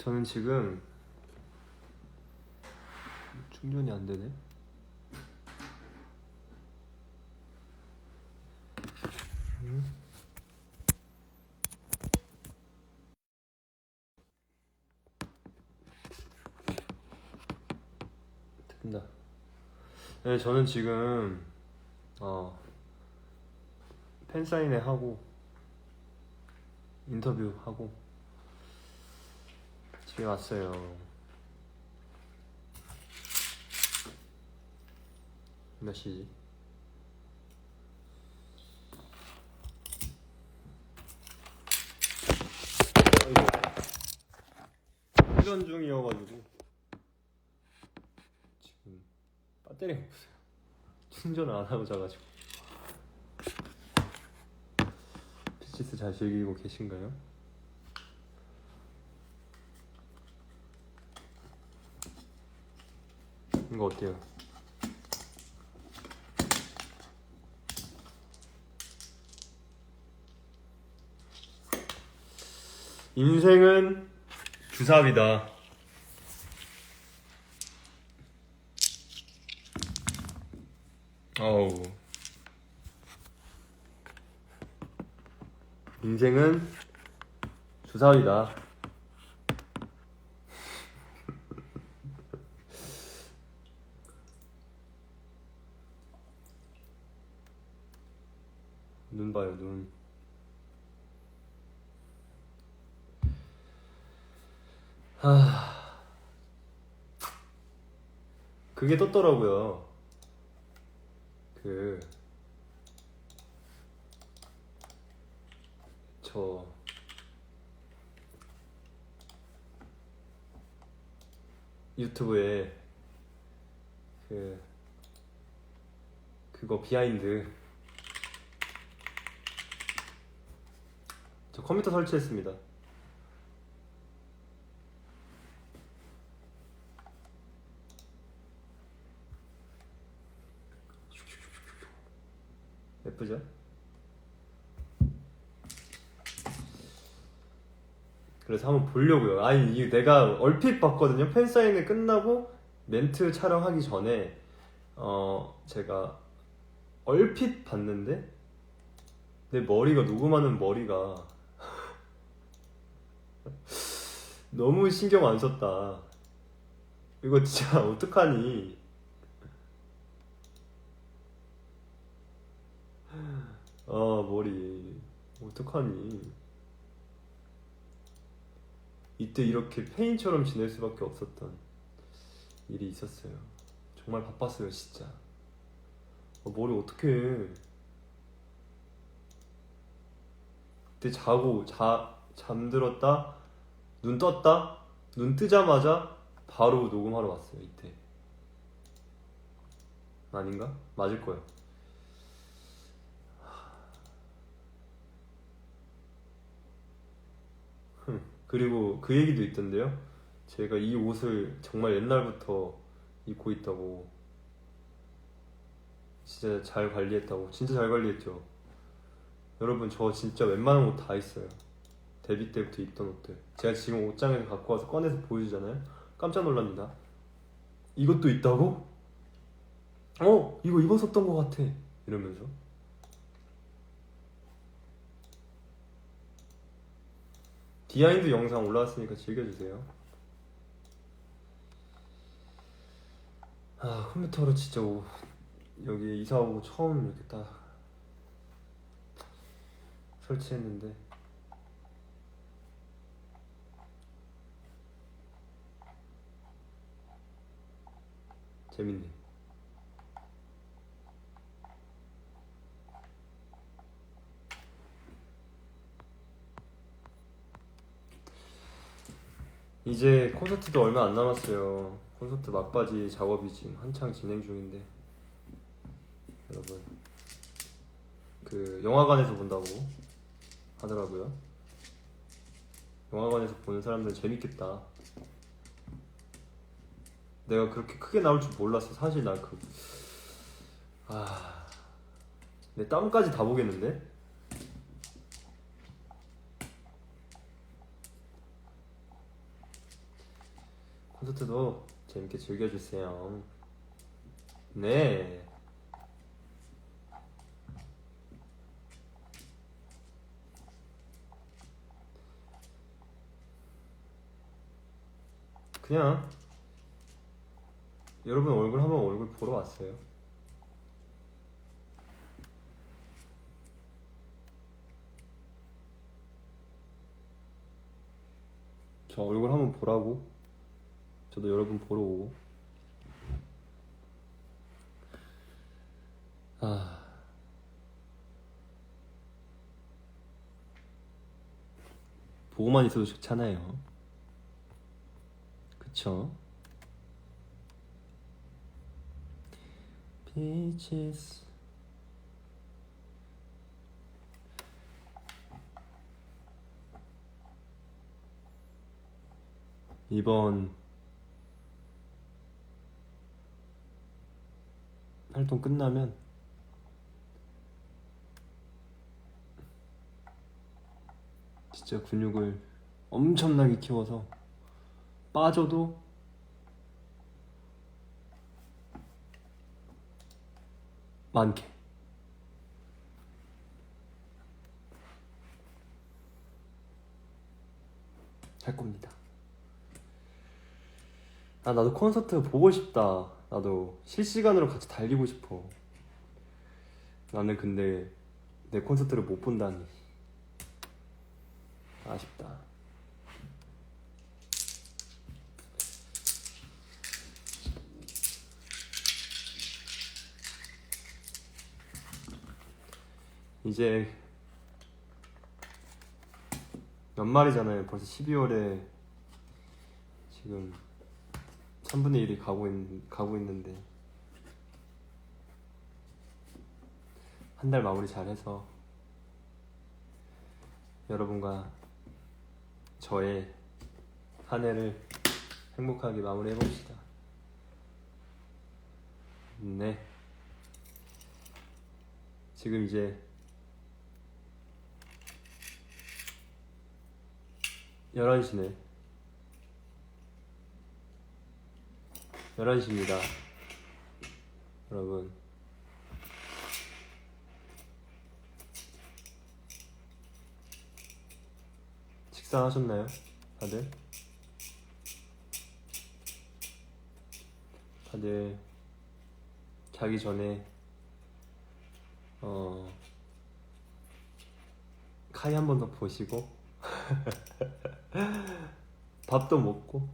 저는 지금 충전이 안 되네. 음. 된다. 네, 저는 지금 어 팬 사인회 하고 인터뷰 하고 집에 왔어요. 몇 시지? 아이고. 충전 중이어가지고 지금 배터리가 없어요. 충전을 안 하고 자가지고. 피치스 잘 즐기고 계신가요? 이거 어때요? 인생은 주사위다. 어우. 인생은 주사위다. 눈 봐요, 눈. 하... 그게 떴더라고요. 그... 저... 유튜브에 그... 그거 비하인드 저 컴퓨터 설치했습니다. 예쁘죠? 그래서 한번 보려고요. 아니 이 내가 얼핏 봤거든요. 팬 사인회 끝나고 멘트 촬영하기 전에 어 제가 얼핏 봤는데 내 머리가 녹음하는 머리가 너무 신경 안 썼다. 이거 진짜 어떡하니? 아 머리 어떡하니? 이때 이렇게 페인처럼 지낼 수밖에 없었던 일이 있었어요. 정말 바빴어요, 진짜. 어, 머리 어떡해. 그때 자고 자 잠들었다? 눈 떴다? 눈 뜨자마자 바로 녹음하러 왔어요 이때. 아닌가? 맞을 거예요. 흠, 그리고 그 얘기도 있던데요. 제가 이 옷을 정말 옛날부터 입고 있다고 진짜 잘 관리했다고 진짜 잘 관리했죠. 여러분 저 진짜 웬만한 옷 다 있어요 데뷔 때부터 입던 옷들. 제가 지금 옷장에서 갖고 와서 꺼내서 보여주잖아요. 깜짝 놀랍니다. 이것도 있다고? 어 이거 입었었던 것 같아. 이러면서. 비하인드 영상 올라왔으니까 즐겨주세요. 아 컴퓨터로 진짜 오- 여기 이사 오고 처음 이렇게 딱 설치했는데 재밌네. 이제 콘서트도 얼마 안 남았어요. 콘서트 막바지 작업이 지금 한창 진행 중인데 여러분 그 영화관에서 본다고 하더라고요. 영화관에서 보는 사람들은 재밌겠다. 내가 그렇게 크게 나올 줄 몰랐어. 사실 나 그, 아, 내 땀까지 다 보겠는데? 콘서트도 재밌게 즐겨주세요. 네. 그냥 여러분 얼굴 한번 얼굴 보러 왔어요. 저 얼굴 한번 보라고. 저도 여러분 보러 오고. 아. 보고만 있어도 좋잖아요. 그쵸? Peaches. 이번 활동 끝나면 진짜 근육을 엄청나게 키워서 빠져도 많게 할 겁니다. 아 나도 콘서트 보고 싶다. 나도 실시간으로 같이 달리고 싶어. 나는 근데 내 콘서트를 못 본다니 아쉽다. 이제 연말이잖아요. 벌써 12월에 지금 3분의 1이 가고, 있, 가고 있는데 한 달 마무리 잘해서 여러분과 저의 한 해를 행복하게 마무리해 봅시다. 네. 지금 이제 11시네. 11시입니다. 여러분. 식사하셨나요? 다들? 다들 자기 전에 어 카이 한 번 더 보시고 밥도 먹고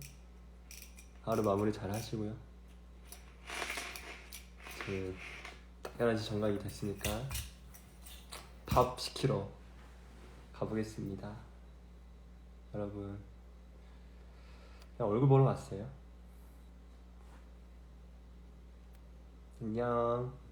하루 마무리 잘 하시고요. 그 11시 정각이 됐으니까 밥 시키러 가보겠습니다. 여러분 그냥 얼굴 보러 왔어요. 안녕.